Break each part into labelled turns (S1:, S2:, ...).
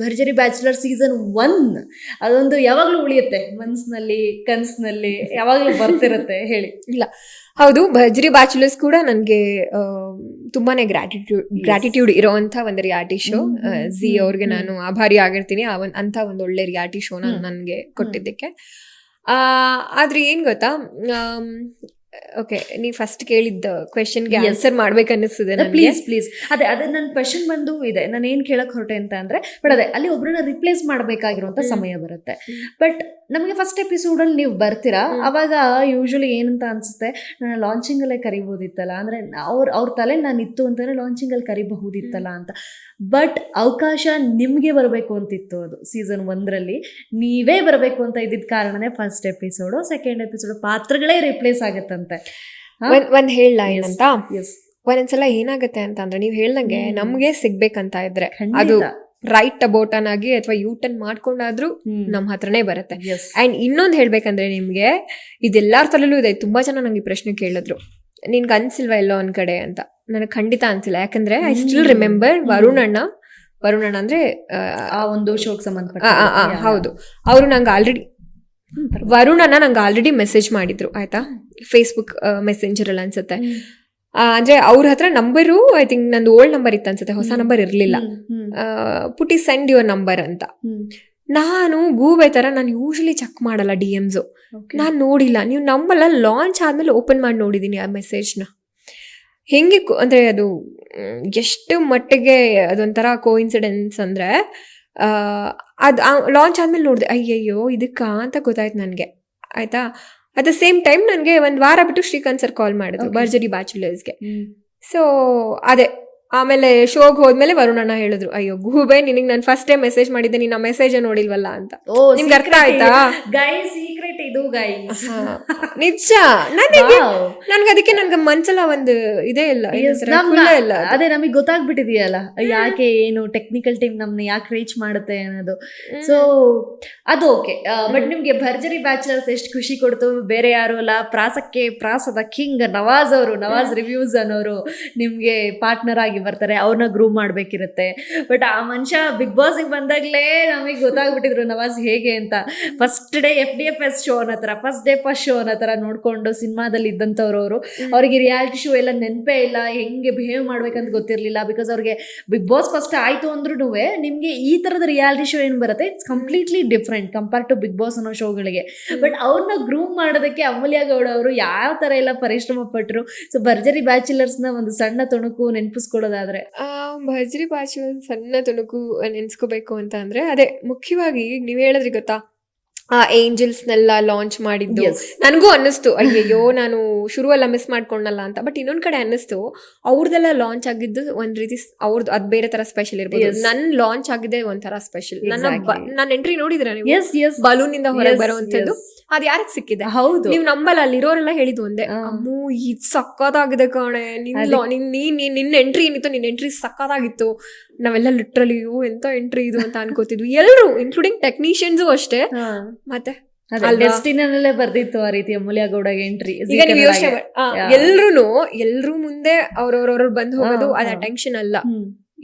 S1: ಭರ್ಜರಿ bachelor season one. ಅದೊಂದು ಯಾವಾಗಲೂ ಉಳಿಯುತ್ತೆ ಮನ್ಸಿನಲ್ಲಿ ಕನ್ಸಿನಲ್ಲಿ ಯಾವಾಗಲೂ ಬರ್ತಿರುತ್ತೆ ಹೇಳಿ. ಇಲ್ಲ.
S2: ಹೌದು ಭರ್ಜರಿ ಬ್ಯಾಚುಲರ್ಸ್ ಕೂಡ ನನಗೆ ತುಂಬಾನೇ ಗ್ರಾಟಿಟ್ಯೂಡ್ ಗ್ರಾಟಿಟ್ಯೂಡ್ ಇರೋವಂಥ ಒಂದು ರಿಯಾಲಿಟಿ ಶೋ ಜಿ ಅವ್ರಿಗೆ ನಾನು ಆಭಾರಿ ಆಗಿರ್ತೀನಿ. ಆ ಒಂದು ಅಂತ ಒಂದು ಒಳ್ಳೆ ರಿಯಾಲಿಟಿ ಶೋನ. ನನಗೆ ಕೊಟ್ಟಿದ್ದಕ್ಕೆ. ಆ, ಆದ್ರೆ ಏನ್ ಗೊತ್ತಾ? ಓಕೆ ನೀ ಫಸ್ಟ್ ಕೇಳಿದ್ದ ಕ್ವೆಶನ್ಗೆ. ಆನ್ಸರ್ ಮಾಡ್ಬೇಕು ಅನ್ನಿಸ್ತದೆ ನನಗೆ.
S1: ಪ್ಲೀಸ್ ಪ್ಲೀಸ್ ಅದೇ ಅದೇ ನನ್ನ ಕ್ವೆಶನ್ ಬಂದು ಇದೆ. ನಾನು ಏನು ಕೇಳಕ್ ಹೊರಟೆ ಅಂತ ಅಂದ್ರೆ ಬಟ್ ಅದೇ ಅಲ್ಲಿ ಒಬ್ಬರನ್ನ ರಿಪ್ಲೇಸ್
S2: ಮಾಡಬೇಕಾಗಿರುವಂಥ.
S1: ಸಮಯ ಬರುತ್ತೆ. ಬಟ್ ನಮಗೆ ಫಸ್ಟ್ ಎಪಿಸೋಡ್ ಅಲ್ಲಿ ನೀವು ಬರ್ತೀರಾ? ಅವಾಗ ಯೂಶ್ವಲಿ ಏನಂತ ಅನ್ಸುತ್ತೆ? ನಾನು ಲಾಂಚಿಂಗ್ ಅಲ್ಲೇ ಕರಿಬಹುದಿತ್ತಲ್ಲ ಅಂದ್ರೆ ಅವ್ರ ಅವ್ರ ತಲೆ ನಾನು ಇತ್ತು ಅಂತಾನೆ ಲಾಂಚಿಂಗ್ ಅಲ್ಲಿ ಕರಿಬಹುದಿತ್ತಲ್ಲ ಅಂತ. ಬಟ್ ಅವಕಾಶ ನಿಮಗೆ ಬರಬೇಕು ಅಂತಿತ್ತು ಅದು ಸೀಸನ್ ಒಂದರಲ್ಲಿ. ನೀವೇ ಬರಬೇಕು ಅಂತ ಇದ್ದಿದ್ದ ಕಾರಣನೇ ಫಸ್ಟ್ ಎಪಿಸೋಡು ಸೆಕೆಂಡ್ ಎಪಿಸೋಡ್ ಪಾತ್ರಗಳೇ ರಿಪ್ಲೇಸ್ ಆಗುತ್ತಂತೆ. ಹಾ?
S2: ಒಂದ್ ಒಂದ್ ಹೇಳ ಏನಂತ? ಒಂದೊಂದ್ಸಲ ಏನಾಗುತ್ತೆ ಅಂತ ಅಂದ್ರೆ ನೀವು ಹೇಳ್ದಂಗೆ. ನಮ್ಗೆ ಸಿಗ್ಬೇಕಂತ ಇದ್ರೆ. ಅದು ರೈಟ್ ಅಬೌಟನ್ ಆಗಿ ಅಥವಾ ಯೂ ಟರ್ನ್ ಮಾಡ್ಕೊಂಡಾದ್ರೂ ನಮ್ ಹತ್ರನೇ ಬರುತ್ತೆ. ಅಂಡ್ ಇನ್ನೊಂದು ಹೇಳ್ಬೇಕಂದ್ರೆ ನಿಮ್ಗೆ ಇದೆಲ್ಲಾರ ತಲೆಯಲ್ಲೂ ಇದೆ. ತುಂಬಾ ಜನ ನಂಗೆ ಈ ಪ್ರಶ್ನೆ ಕೇಳಿದ್ರು. ನಿನ್ಗೆ ಅನ್ಸಿಲ್ವಾ ಎಲ್ಲೋ ಒಂದ್ ಕಡೆ ಅಂತ. ನನಗೆ ಖಂಡಿತ ಅನ್ಸಿಲ್ಲ. ಯಾಕಂದ್ರೆ ಐ ಸ್ಟಿಲ್. ರಿಮೆಂಬರ್
S1: ವರುಣಣ್ಣ
S2: ವರುಣ್ ಅಣ್ಣ. ವರುಣ್ ಅಣ್ಣ ಅಂದ್ರೆ ಆ,
S1: ಒಂದು ಶೋಕ್
S2: ಆ, ಹೌದು. ಅವರು ನಂಗೆ ಆಲ್ರೆಡಿ ವರುಣ್ ಅಣ್ಣ ನಂಗೆ ಆಲ್ರೆಡಿ ಮೆಸೇಜ್ ಮಾಡಿದ್ರು ಆಯ್ತಾ? ಫೇಸ್ಬುಕ್ ಮೆಸೆಂಜರ್ ಅಲ್ಲಿ ಅನ್ಸುತ್ತೆ. ಅಂದ್ರೆ ಅವ್ರ ಹತ್ರ ನಂಬರು ಐ ಥಿಂಕ್ ನಂದು ಓಲ್ಡ್ ನಂಬರ್ ಇತ್ತು ಅನ್ಸುತ್ತೆ ಹೊಸ. ನಂಬರ್ ಇರಲಿಲ್ಲ. ಪುಟಿ ಸೆಂಡ್ ಯುವರ್ ನಂಬರ್ ಅಂತ. ನಾನು ಗೂಬೆ ತರ ನಾನು ಯೂಶಲಿ ಚೆಕ್ ಮಾಡಲ್ಲ ಡಿ ಎಮ್ಸು ನಾನು ನೋಡಿಲ್ಲ. ನೀವು ನಂಬಲ್ಲ ಲಾಂಚ್ ಆದ್ಮೇಲೆ ಓಪನ್ ಮಾಡಿ ನೋಡಿದ್ದೀನಿ ಆ ಮೆಸೇಜ್ನ ಹೆಂಗೆ ಅಂದ್ರೆ ಅದು ಎಷ್ಟು ಮಟ್ಟಿಗೆ ಅದೊಂಥರ ಕೋಇನ್ಸಿಡೆನ್ಸ್ ಅಂದ್ರೆ ಅದು ಲಾಂಚ್ ಆದಮೇಲೆ ನೋಡಿದೆ ಅಯ್ಯಯ್ಯೋ ಇದಕ್ಕಾ ಅಂತ ಗೊತ್ತಾಯ್ತು ನನಗೆ. ಆಯ್ತಾ? ಅಟ್ ದ ಸೇಮ್ ಟೈಮ್ ನನಗೆ ಒಂದು ವಾರ ಬಿಟ್ಟು ಶ್ರೀಕಾಂತ್ ಸರ್ ಕಾಲ್ ಮಾಡಿದ್ರು
S1: ಬರ್ಜರಿ
S2: ಭರ್ಜರಿ ಬ್ಯಾಚುಲರ್ಸ್ಗೆ ಸೊ ಅದೇ ಆಮೇಲೆ ಶೋಗೆ ಹೋದ್ಮೇಲೆ ವರುಣಣ್ಣ ಹೇಳಿದ್ರು ಅಯ್ಯೋ ಗೂಬೆ ನಿನಗೆ ನಾನು ಫಸ್ಟ್ ಟೈಮ್ ಮೆಸೇಜ್ ಮಾಡಿದ್ದೆ ನೀನು ಮೆಸೇಜ್ ನೋಡಿಲ್ವಲ್ಲ ಅಂತ. ನಿಮ್ಗೆ ಅರ್ಥ ಆಯ್ತಾ?
S1: ಗೈ ಸೀಕ್ರೆಟ್ ಇದು ಗೈಸ್
S2: ನಿಜ. ನನಗೆ ನನ್ಗೆ ಅದಕ್ಕೆ ನನ್ಗೆ ಮನ್ಸಲ್ಲ ಒಂದು ಇದೇ ಇಲ್ಲ ಇಲ್ಲ ಅದೇ.
S1: ನಮಗೆ ಗೊತ್ತಾಗ್ಬಿಟ್ಟಿದೆಯಲ್ಲ ಯಾಕೆ ಏನು ಟೆಕ್ನಿಕಲ್ ಟೀಮ್ ನಮ್ನ ಯಾಕೆ ರೀಚ್ ಮಾಡುತ್ತೆ ಅನ್ನೋದು. ಸೊ ಅದು ಓಕೆ ಬಟ್. ನಿಮ್ಗೆ ಭರ್ಜರಿ ಬ್ಯಾಚುಲರ್ಸ್ ಎಷ್ಟು ಖುಷಿ ಕೊಡ್ತು? ಬೇರೆ ಯಾರು ಅಲ್ಲ ಪ್ರಾಸಕ್ಕೆ ಪ್ರಾಸದ ಕಿಂಗ್ ನವಾಜ್ ಅವರು ನವಾಜ್ ರಿವ್ಯೂಸ್ ಅನ್ನೋರು ನಿಮ್ಗೆ ಪಾರ್ಟ್ನರ್ ಆಗಿ ಬರ್ತಾರೆ ಅವ್ರನ್ನ ಗ್ರೂಮ್ ಮಾಡ್ಬೇಕಿರುತ್ತೆ. ಬಟ್ ಆ ಮನುಷ್ಯ ಬಿಗ್ ಬಾಸ್ಗೆ ಬಂದಾಗ್ಲೇ ನಮಗೆ ಗೊತ್ತಾಗ್ಬಿಟ್ಟಿದ್ರು ನವಾಜ್ ಹೇಗೆ ಅಂತ. First day F D F S show ಅನ್ನೋ ತರ ಫಸ್ಟ್ ಡೇ ಫಸ್ಟ್ ಶೋ ಅನ್ನೋ ಥರ ನೋಡ್ಕೊಂಡು ಸಿನಿಮಾದಲ್ಲಿ ಇದ್ದಂಥವ್ರು ಅವರು. ಅವರಿಗೆ ರಿಯಾಲಿಟಿ ಶೋ ಎಲ್ಲ ನೆನಪೇ ಇಲ್ಲ ಹೆಂಗೆ ಬಿಹೇವ್ ಮಾಡ್ಬೇಕಂತ ಗೊತ್ತಿರಲಿಲ್ಲ ಬಿಕಾಸ್ ಅವ್ರಿಗೆ ಬಿಗ್ ಬಾಸ್ ಫಸ್ಟ್ ಆಯ್ತು ಅಂದ್ರೂ ನಿಮಗೆ ಈ ಥರದ ರಿಯಾಲಿಟಿ ಶೋ ಏನು ಬರುತ್ತೆ? It's completely different compare to Bigg Boss ಅನ್ನೋ ಶೋಗಳಿಗೆ ಬಟ್ ಅವ್ರನ್ನ ಗ್ರೂಮ್ ಮಾಡೋದಕ್ಕೆ ಅಮೂಲ್ಯ ಗೌಡ ಅವರು ಯಾವ ಥರ ಎಲ್ಲ ಪರಿಶ್ರಮ ಪಟ್ಟರು ಸೊ ಭರ್ಜರಿ ಬ್ಯಾಚುಲರ್ಸ್ನ ಒಂದು ಸಣ್ಣ ತುಣುಕು ನೆನಪಿಸ್ಕೊಳ್ಳೋದಾದ್ರೆ.
S2: ಆ, ಭರ್ಜರಿ ಬ್ಯಾಚುಲರ್ ಸಣ್ಣ ತುಣುಕು ನೆನ್ಸ್ಕೋಬೇಕು ಅಂತ ಅಂದ್ರೆ ಅದೇ ಮುಖ್ಯವಾಗಿ ಈಗ ನೀವ್ ಹೇಳಿದ್ರಿ ಗೊತ್ತಾ? ಆ ಏಂಜಲ್ಸ್ನೆಲ್ಲ ಲಾಂಚ್ ಮಾಡಿದ್ದು. ನನಗೂ ಅನ್ನಿಸ್ತು ಅಯ್ಯಯ್ಯೋ ನಾನು ಶುರುವಲ್ಲ ಮಿಸ್ ಮಾಡ್ಕೊಂಡಲ್ಲ ಅಂತ. ಬಟ್ ಇನ್ನೊಂದ್ ಕಡೆ ಅನ್ನಿಸ್ತು ಅವ್ರದೆಲ್ಲ ಲಾಂಚ್ ಆಗಿದ್ದು ಒಂದ್ ರೀತಿ ಅವ್ರದ್ದು ಅದ್ ಬೇರೆ ತರ ಸ್ಪೆಷಲ್ ಇರ್ಬೋದು. ನನ್ ಲಾಂಚ್ ಆಗಿದೆ ಒಂಥರ ಸ್ಪೆಷಲ್ ನನ್ನ
S1: ನಾನು.
S2: ನನ್ನ ಎಂಟ್ರಿ ನೋಡಿದ್ರೆ ನೀವು ಬಲೂನ್ ಇಂದ ಹೊರಗೆ ಬರುವಂತದ್ದು ಅದ್ ಯಾರಿಗ್ ಸಿಕ್ಕಿದೆ?
S1: ಹೌದು.
S2: ನೀವ್ ನಂಬಲ್ಲ ಅಲ್ಲಿರೋರೆಲ್ಲ ಹೇಳಿದ್ ಒಂದೇ. ಅಮ್ಮ ಇದ್ ಸಕ್ಕದಾಗಿದೆ ಕಣೆ. ನಿನ್
S1: ಅದೇ.
S2: ಲಾ- ನಿನ್ ನೀನ್ ನೀನ್- ನಿನ್ ಎಂಟ್ರಿ ಏನಿತ್ತು ನಿನ್ ಎಂಟ್ರಿ ಸಕ್ಕದಾಗಿತ್ತು. ನಾವೆಲ್ಲ ಲಿಟ್ರಲಿ ಎಂತ ಎಂಟ್ರಿ ಇದು? ಅಂತ ಅನ್ಕೋತಿದ್ವಿ. ಎಲ್ರು ಇನ್ಕ್ಲೂಡಿಂಗ್ ಟೆಕ್ನಿಷಿಯನ್ಸು ಅಷ್ಟೇ. ಮತ್ತೆ?
S1: ಡೆಸ್ಟಿನಲ್ಲೇ ಬರ್ದಿತ್ತು ಆ ರೀತಿ ಅಮೂಲ್ಯ ಗೌಡ ಎಂಟ್ರಿ
S2: ಈಗ ನೀವು ಯೋಚನೆ. ಎಲ್ರು ಎಲ್ರು ಮುಂದೆ ಅವ್ರವ್ರವ್ರ ಬಂದು ಹೋಗೋದು ಅದ. ಟೆನ್ಷನ್ ಅಲ್ಲ.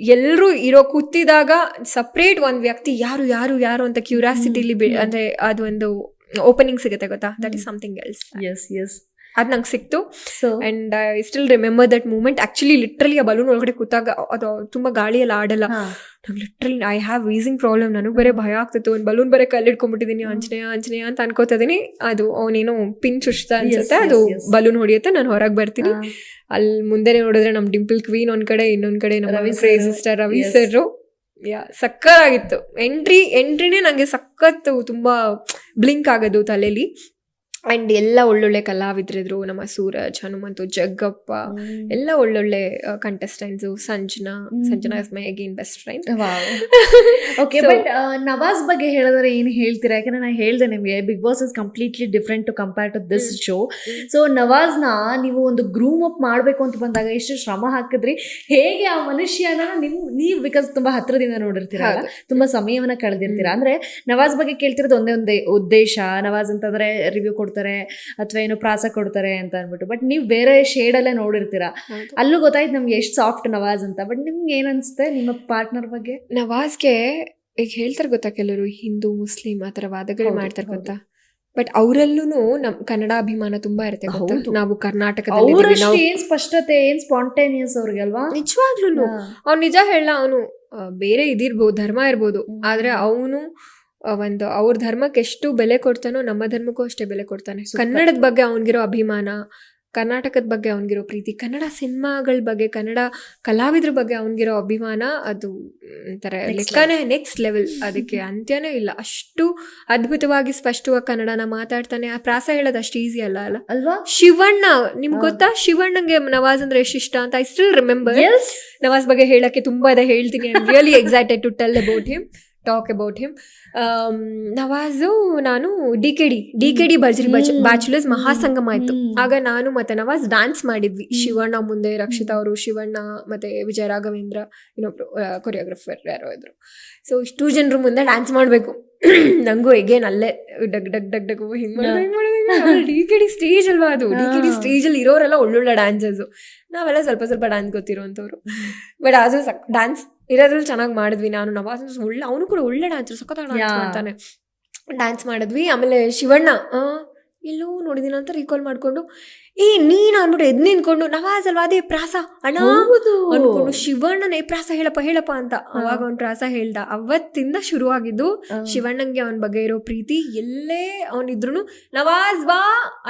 S2: ಎಲ್ರು ಇರೋ ಕೂತಿದಾಗ ಸಪ್ರೇಟ್ ಒಂದ್ ವ್ಯಕ್ತಿ ಯಾರು ಯಾರು ಯಾರು ಅಂತ ಕ್ಯೂರಿಯಾಸಿಟಿಲಿ. ಅಂದ್ರೆ ಅದೊಂದು ಓಪನಿಂಗ್ ಸಿಗುತ್ತೆ ಗೊತ್ತಾ? That is. Something else
S1: yes yes
S2: ಅದು ನಂಗೆ ಸಿಕ್ತು.
S1: So
S2: and I still remember that moment actually literally ಆ ಬಲೂನ್ ಒಳಗಡೆ ಕೂತಾಗ ಅದು ತುಂಬ ಗಾಳಿ ಎಲ್ಲ ಆಡಲ್ಲ ನಂಗೆ literally I have wheezing problem ನನಗೆ ಬೇರೆ ಭಯ ಆಗ್ತಿತ್ತು. ಒಂದು ಬಲೂನ್ ಬರೇ ಕಲ್ಲಿಡ್ಕೊಂಡ್ಬಿಟ್ಟಿದ್ದೀನಿ
S1: ಹ್ಮ್.
S2: ಆಂಜನೇಯ ಆಂಜನೇಯ ಅಂತ ಅನ್ಕೋತಾ ಇದೀನಿ. ಅದು ಅವನೇನೋ ಪಿನ್ ಚುಚ್ತಾ ಅನ್ಸುತ್ತೆ. ಅದು. ಬಲೂನ್ ಹೊಡಿಯುತ್ತೆ. ನಾನು ಹೊರಗೆ ಬರ್ತೀನಿ. ಅಲ್ಲಿ ಮುಂದೆ ನೋಡಿದ್ರೆ ನಮ್ಮ ಡಿಂಪಲ್ ಕ್ವೀನ್ ಒಂದ್ ಕಡೆ ಇನ್ನೊಂದ್ ಕಡೆ ನಮ್ಮ
S1: Ravi
S2: crazy
S1: sir.
S2: Star Ravi. Sir yeah ಸಕ್ಕತ್ತಾಗಿತ್ತು. Entry ಎಂಟ್ರಿನೇ ನನಗೆ ಸಖತ್ತು ತುಂಬಾ ಬ್ಲಿಂಕ್ ಆಗೋದು ತಲೆಲಿ. ಅಂಡ್ ಎಲ್ಲ ಒಳ್ಳೊಳ್ಳೆ ಕಲಾವಿದ್ರಿದ್ರು ನಮ್ಮ ಸೂರಜ್ ಹನುಮಂತು ಜಗ್ಗಪ್ಪ ಎಲ್ಲ ಒಳ್ಳೊಳ್ಳೆ contestants Sanjana Sanjana is my again best friend
S1: okay but Nawaz ಬಗ್ಗೆ ಹೇಳಿದ್ರೆ ಏನು ಹೇಳ್ತೀರಾ? ಯಾಕಂದ್ರೆ ನಾನು ಹೇಳ್ದೆ ನಿಮಗೆ Bigg Boss is completely different to compare to this. Show so ನವಾಜ್ನ ನೀವು ಒಂದು ಗ್ರೂಮ್ ಅಪ್ ಮಾಡಬೇಕು ಅಂತ ಬಂದಾಗ ಎಷ್ಟು ಶ್ರಮ ಹಾಕಿದ್ರಿ? ಹೇಗೆ ಆ ಮನುಷ್ಯನ ನಿಮ್ ನೀವು ಬಿಕಾಸ್ ತುಂಬಾ ಹತ್ರದಿಂದ ನೋಡಿರ್ತೀರ ತುಂಬಾ ಸಮಯವನ್ನ ಕಳೆದಿರ್ತೀರಾ. ಅಂದ್ರೆ ನವಾಜ್ ಬಗ್ಗೆ ಕೇಳ್ತಿರೋದು ಒಂದೇ ಒಂದೇ ಉದ್ದೇಶ. ನವಾಜ್ ಅಂತಂದ್ರೆ ರಿವ್ಯೂ ಕೊಡ್ತಾರೆ ಅಥವಾ ಏನೋ ಪ್ರಾಸ ಕೊಡ್ತಾರೆ ಅಂತ ಅಂದ್ಬಿಟ್ಟು. ಬಟ್ ನೀವು ಬೇರೆ ಶೇಡ್ ಅಲ್ಲೇ ನೋಡಿರ್ತೀರಾ. ಅಲ್ಲೂ ಗೊತ್ತಾಯ್ತು ನಮ್ಗೆ ಎಷ್ಟು ಸಾಫ್ಟ್ ನವಾಜ್ ಅಂತ. ಬಟ್ ನಿಮ್ಗೆ ಏನ್ ಅನ್ಸುತ್ತೆ ನಿಮ್ಮ ಪಾರ್ಟ್ನರ್ ಬಗ್ಗೆ?
S2: ನವಾಜ್ಗೆ ಈಗ ಹೇಳ್ತಾರೆ ಗೊತ್ತಾ ಕೆಲವರು ಹಿಂದೂ ಮುಸ್ಲಿಂ ಆ ಥರ ವಾದಗಳು ಮಾಡ್ತಾರೆ. ಗೊತ್ತಾ? ಬಟ್ ಅವರಲ್ಲೂ ನಮ್ ಕನ್ನಡ ಅಭಿಮಾನ ತುಂಬಾ ಇರುತ್ತೆ ಗೊತ್ತಾ? ನಾವು ಕರ್ನಾಟಕದಲ್ಲಿ ನಾವು
S1: ಏನ್ ಸ್ಪಷ್ಟತೆ ಏನ್ ಸ್ಪಾಂಟೇನಿಯಸ್ ಅವ್ರಿಗೆ ಅಲ್ವಾ?
S2: ನಿಜವಾಗ್ಲೂ ಅವ್ನು ನಿಜ ಹೇಳ ಅವನು ಬೇರೆ ಇದಿರ್ಬೋದು ಧರ್ಮ ಇರ್ಬೋದು. ಆದ್ರೆ ಅವನು ಒಂದು ಅವ್ರ ಧರ್ಮಕ್ಕೆ ಎಷ್ಟು ಬೆಲೆ ಕೊಡ್ತಾನೋ ನಮ್ಮ ಧರ್ಮಕ್ಕೂ ಅಷ್ಟೇ ಬೆಲೆ ಕೊಡ್ತಾನೆ. ಕನ್ನಡದ ಬಗ್ಗೆ ಅವನಿಗಿರೋ ಅಭಿಮಾನ ಕರ್ನಾಟಕದ ಬಗ್ಗೆ ಅವನಿಗಿರೋ ಪ್ರೀತಿ ಕನ್ನಡ ಸಿನಿಮಾಗಳ ಬಗ್ಗೆ ಕನ್ನಡ ಕಲಾವಿದ್ರ ಬಗ್ಗೆ ಅವನಿಗಿರೋ ಅಭಿಮಾನ ಅದು ಒಂಥರ ಲೆಕ್ಕನೇ ನೆಕ್ಸ್ಟ್ ಲೆವೆಲ್ ಅದಕ್ಕೆ ಅಂತ್ಯನೇ ಇಲ್ಲ. ಅಷ್ಟು ಅದ್ಭುತವಾಗಿ ಸ್ಪಷ್ಟವಾಗಿ ಕನ್ನಡನ ಮಾತಾಡ್ತಾನೆ. ಆ ಪ್ರಾಸ ಹೇಳೋದು ಅಷ್ಟು ಈಸಿ ಅಲ್ಲ ಅಲ್ಲ?
S1: ಅಲ್ವಾ?
S2: ಶಿವಣ್ಣ ನಿಮ್ಗೆ ಗೊತ್ತಾ? ಶಿವಣ್ಣಂಗೆ ನವಾಜ್ ಅಂದ್ರೆ ಎಷ್ಟು ಇಷ್ಟ ಅಂತ ಐ ಸ್ಟಿಲ್ ರಿಮೆಂಬರ್ ನವಾಜ್ ಬಗ್ಗೆ ಹೇಳಕ್ಕೆ ತುಂಬಾ ಇದೆ ಹೇಳ್ತೀನಿ. Really excited to tell about him talk about him Nawaz ನಾನು D K D D K D
S1: ಬರ್ಜರಿ.
S2: Bachelors ಮಹಾಸಂಗಮ ಆಯ್ತು. ಆಗ ನಾನು ಮತ್ತೆ ನವಾಜ್ ಡ್ಯಾನ್ಸ್ ಮಾಡಿದ್ವಿ. ಶಿವಣ್ಣ ಮುಂದೆ ರಕ್ಷಿತಾ ಅವರು ಶಿವಣ್ಣ ಮತ್ತೆ ವಿಜಯ ರಾಘವೇಂದ್ರ ಇನ್ನೊಬ್ರು ಕೊರಿಯೋಗ್ರಫರ್ ಯಾರೋ ಇದ್ರು. ಸೊ ಇಷ್ಟು ಜನರು ಮುಂದೆ ಡ್ಯಾನ್ಸ್ ಮಾಡಬೇಕು. ನಂಗೂ ಎಗೇನ್ ಅಲ್ಲೇ ಡಗ್ ಡಗ್ ಡಗ್ ಡಗ್ ಹಿಂಗ್ ಡಿ ಕೆ ಡಿ ಸ್ಟೇಜ್ ಅಲ್ವಾ ಅದು? ಡಿ ಕೆ ಡಿ ಸ್ಟೇಜ್ ಅಲ್ಲಿ ಇರೋರೆಲ್ಲ ಒಳ್ಳೊಳ್ಳೆ ಡ್ಯಾನ್ಸಸ್ ನಾವೆಲ್ಲ ಸ್ವಲ್ಪ ಸ್ವಲ್ಪ ಡ್ಯಾನ್ಸ್ ಗೊತ್ತಿರುವಂಥವ್ರು. ಬಟ್ ಅದು ಡ್ಯಾನ್ಸ್ ಇರೋದ್ರಲ್ಲಿ ಚೆನ್ನಾಗಿ ಮಾಡಿದ್ವಿ ನಾನು ನವಾಜ್ ಒಳ್ಳೆ ಅವನು ಕೂಡ ಒಳ್ಳೆ ಡ್ಯಾನ್ಸರ್ ಸಖತ್ತಾಗಿ ಡ್ಯಾನ್ಸ್
S1: Yeah.
S2: ಮಾಡ್ತಾನೆ. ಡ್ಯಾನ್ಸ್ ಮಾಡಿದ್ವಿ ಆಮೇಲೆ ಶಿವಣ್ಣ ಆ, ಎಲ್ಲೋ ನೋಡಿದಿನ ಅಂತ ರೀಕಾಲ್ ಮಾಡ್ಕೊಂಡು ಏ ನೀನು ಅಂದ್ಬಿಟ್ಟು ಎದ್ ನಿಂತ್ಕೊಂಡು ನವಾಜ್ ಅಲ್ವಾ ಅದೇ ಪ್ರಾಸ ಅಣ್ಣ ಅನ್ಕೊಂಡು ಶಿವಣ್ಣನೇ ಪ್ರಾಸ ಹೇಳಪ್ಪ ಹೇಳಪ್ಪ ಅಂತ ಅವಾಗ ಅವ್ನ್ ಪ್ರಾಸ ಹೇಳ್ದ. ಅವತ್ತಿಂದ ಶುರು
S1: ಆಗಿದ್ದು
S2: ಶಿವಣ್ಣಂಗೆ ಅವನ ಬಗ್ಗೆ ಇರೋ ಪ್ರೀತಿ ಎಲ್ಲೇ ಅವನಿದ್ರು ನವಾಜ್ ಬಾ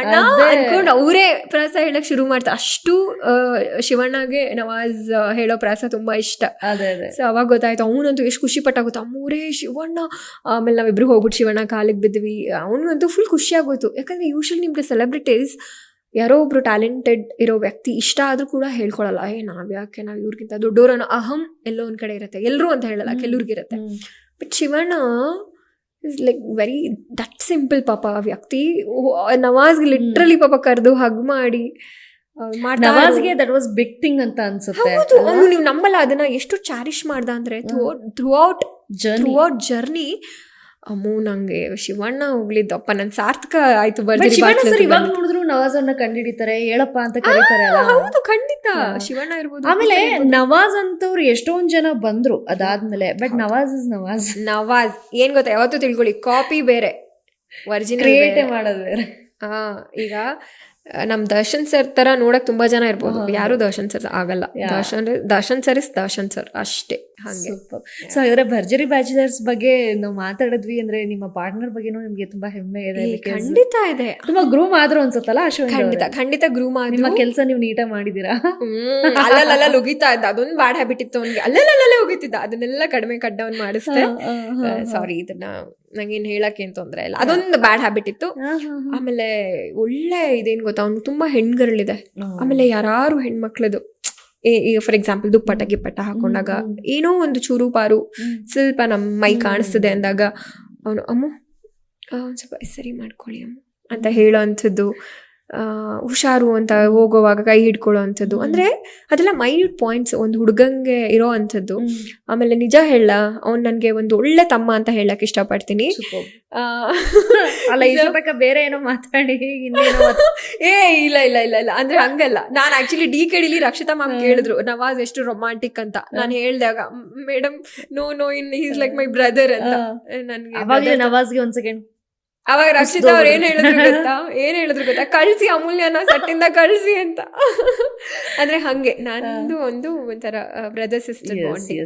S2: ಅಣ್ಣ. ಅನ್ಕೊಂಡು ಅವರೇ ಪ್ರಾಸ ಹೇಳಕ್ ಶುರು ಮಾಡ್ತಾ. ಅಷ್ಟು ಶಿವಣ್ಣಗೆ ನವಾಜ್ ಹೇಳೋ ಪ್ರಾಸ ತುಂಬಾ ಇಷ್ಟ. ಸೊ ಅವಾಗ ಗೊತ್ತಾಯ್ತು ಅವನಂತೂ ಎಷ್ಟು ಖುಷಿ ಪಟ್ಟಾಗುತ್ತೆ. ಅಮ್ಮೂರೇ ಶಿವಣ್ಣ ಆಮೇಲೆ ನಾವಿಬ್ರು ಹೋಗ್ಬಿಟ್ಟು ಶಿವಣ್ಣ ಕಾಲಿಗೆ ಬಿದ್ವಿ ಅವನಿಗಂತೂ ಫುಲ್ ಖುಷಿ ಆಗೋಯ್ತು. ಯಾಕಂದ್ರೆ ಯೂಶಲಿ ನಿಮ್ಗೆ ಸೆಲೆಬ್ರಿಟೀಸ್ ಯಾರೋ ಒಬ್ರು ಟ್ಯಾಲೆಂಟೆಡ್ ಇರೋ ವ್ಯಕ್ತಿ ಇಷ್ಟ ಆದ್ರೂ ಕೂಡ ಹೇಳ್ಕೊಳಲ್ಲ ಏ ನಾವ್ ಯಾಕೆ ನಾವ್ ಇವ್ರಿಗಿಂತ ದೊಡ್ಡೋರು ಅನ್ನೋ ಅಹಂ ಎಲ್ಲೋ ಒಂದ್ ಕಡೆ ಇರುತ್ತೆ ಎಲ್ಲರೂ ಅಂತ ಹೇಳಲ್ಲ. ಕೆಲವ್ರಿಗಿರುತ್ತೆ. But Shivanna is like very that simple ಪಾಪ ಆ ವ್ಯಕ್ತಿ ನವಾಜ್ಗೆ ಲಿಟ್ರಲಿ ಪಾಪ ಕರೆದು ಹಗ್ ಮಾಡಿ.
S1: ನವಾಜ್ಗೆ ದಟ್ ವಾಸ್ ಬಿಗ್ ಥಿಂಗ್ ಅಂತ ಅನ್ಸುತ್ತೆ
S2: ಅವನು ನೀವು ನಂಬಲ್ಲ ಅದನ್ನ ಎಷ್ಟು ಚಾರಿಶ್ ಮಾಡ್ದ ಅಂದ್ರೆ throughout
S1: journey
S2: throughout journey ಅಮ್ಮೋ ನಂಗೆ ಶಿವಣ್ಣ ಹೋಗ್ಲಿದ್ದಪ್ಪ ನನ್ ಸಾರ್ಥಕ ಆಯ್ತು ಬರ್ದಿರಿ
S1: ಶಿವಣ್ಣ ಸರ್ ಇವಾಗ. ನೋಡಿದ್ರು ನವಾಜ್ ಅನ್ನ ಕಂಡಿಡಿತಾರೆ ಹೇಳಪ್ಪ ಅಂತ ಕರೀತಾರೆ
S2: ಹೌದು ಖಂಡಿತ. ಶಿವಣ್ಣ ಇರ್ಬೋದು
S1: ಆಮೇಲೆ ನವಾಜ್ ಅಂತವ್ರು ಎಷ್ಟೊಂದ್ ಜನ ಬಂದ್ರು ಅದಾದ್ಮೇಲೆ. But Nawaz is Nawaz.
S2: Nawaz ಏನ್ ಗೊತ್ತಾ ಯಾವತ್ತೂ ತಿಳ್ಕೊಳ್ಳಿ ಕಾಪಿ ಬೇರೆ ಒರಿಜಿನಲ್
S1: ಕ್ರಿಯೇಟ್ ಮಾಡೋದು ಬೇರೆ.
S2: ಹಾ ಈಗ ನಮ್ ದರ್ಶನ್ ಸರ್ ತರ ನೋಡಕ್ ತುಂಬಾ ಜನ ಇರ್ಬೋದು. ಯಾರು ದರ್ಶನ್ ಸರ್ ಆಗಲ್ಲ. Darshan Darshan sir is Darshan sir ಅಷ್ಟೇ. ಹಂಗೆ.
S1: ಸೊ ಹಾಗಾದ್ರೆ ಭರ್ಜರಿ ಬ್ಯಾಚುಲರ್ಸ್ ಬಗ್ಗೆ ನಾವು ಮಾತಾಡಿದ್ವಿ ಅಂದ್ರೆ ನಿಮ್ಮ ಪಾರ್ಟ್ನರ್ ಬಗ್ಗೆನೂ ನಿಮ್ಗೆ ತುಂಬಾ ಹೆಮ್ಮೆ ಇದೆ
S2: ಖಂಡಿತ ಇದೆ.
S1: ತುಂಬಾ ಗ್ರೂಮ್ ಆದ್ರು ಅನ್ಸುತ್ತಲ್ಲ ಅಶೋಕ್
S2: ಖಂಡಿತ ಖಂಡಿತ ಗ್ರೂಮ್
S1: ನಿಮ್ಮ ಕೆಲಸ ನೀವು ನೀಟಾಗಿ ಮಾಡಿದೀರಾ
S2: ಅಲ್ಲಲ್ಲ ಉಗಿತಾ ಇದ್ದ. ಅದೊಂದು ಬ್ಯಾಡ್ ಹ್ಯಾಬಿಟ್ ಇತ್ತು ಅವ್ನಿಗೆ. ಅಲ್ಲಲ್ಲೇ ಉಗಿತಿದ್ದ ಅದನ್ನೆಲ್ಲ ಕಡಿಮೆ ಕಟ್ ಡೌನ್ ಮಾಡಿಸ್ತೇ ಸಾರಿ ಇದನ್ನ ನಂಗೇನ್ ಹೇಳಕ್ಕೆ ಏನ್ ತೊಂದ್ರೆ ಇಲ್ಲ. ಅದೊಂದು ಬ್ಯಾಡ್ ಹ್ಯಾಬಿಟ್ ಇತ್ತು. ಆಮೇಲೆ ಒಳ್ಳೆ ಇದೇನ್ ಗೊತ್ತಾ? ಅವ್ನು ತುಂಬಾ ಹೆಣ್ಗರಳಿದೆ. ಆಮೇಲೆ ಯಾರು ಹೆಣ್ಮಕ್ಳದು. ಏ- ಈಗ ಫಾರ್ ಎಕ್ಸಾಂಪಲ್ ದುಪ್ಪಟ್ಟ ಗಿಪ್ಪಟ್ಟ ಹಾಕೊಂಡಾಗ. ಏನೋ ಒಂದು ಚೂರು ಪಾರು ಸ್ವಲ್ಪ ನಮ್ಮ ಮೈ ಕಾಣಿಸ್ತದೆ ಅಂದಾಗ ಅವನು ಅಮ್ಮ ಒಂದ್ ಸ್ವಲ್ಪ ಸರಿ ಮಾಡ್ಕೊಳ್ಳಿ ಅಮ್ಮ ಅಂತ ಹೇಳೋ ಅಂಥದ್ದು. ಹುಷಾರು ಅಂತ ಹೋಗೋವಾಗ ಕೈ ಹಿಡ್ಕೊಳ್ಳೋ ಅಂಥದ್ದು ಅಂದ್ರೆ ಅದೆಲ್ಲ ಮೈನ್ಯೂಟ್ ಪಾಯಿಂಟ್ಸ್ ಒಂದು ಹುಡುಗಂಗೆ ಇರೋ ಅಂಥದ್ದು. ಆಮೇಲೆ ನಿಜ ಹೇಳ ಅವ್ನು ನನಗೆ ಒಂದು ಒಳ್ಳೆ ತಮ್ಮ ಅಂತ ಹೇಳಕ್ ಇಷ್ಟಪಡ್ತೀನಿ.
S1: ಅಲ್ಲ ತನಕ ಬೇರೆ ಏನೋ ಮಾತಾಡಿ
S2: ಏ ಇಲ್ಲ ಇಲ್ಲ ಇಲ್ಲ ಇಲ್ಲ. ಅಂದ್ರೆ ಹಂಗಲ್ಲ. ನಾನು ಆಕ್ಚುಲಿ ಡಿ ಕೆ ಡಿಲಿ ರಕ್ಷಿತಾ ಮ್ಯಾಮ್ ಕೇಳಿದ್ರು ನವಾಜ್ ಎಷ್ಟು ರೊಮ್ಯಾಂಟಿಕ್ ಅಂತ. ನಾನು ಹೇಳ್ದಾಗ madam no no in is like my brother ಅಂತ. ನನ್ಗೆ
S1: ನವಾಜ್ಗೆ ಒಂದ್ ಸೆಕೆಂಡ್
S2: ಅವಾಗ ರಕ್ಷಿತಾ ಅವ್ರು ಏನ್ ಹೇಳಿದ್ರು ಗೊತ್ತಾ? ಏನ್ ಹೇಳಿದ್ರು ಗೊತ್ತಾ? ಕಳ್ಸಿ ಅಮೂಲ್ಯನ ಸಟ್ಟಿಂದ ಕಳ್ಸಿ ಅಂತ. ಅಂದ್ರೆ ಹಂಗೆ. ನಂದು ಒಂದು ಒಂಥರ ಬ್ರದರ್ ಸಿಸ್ಟರ್ ಬಾಂಡಿಂಗ್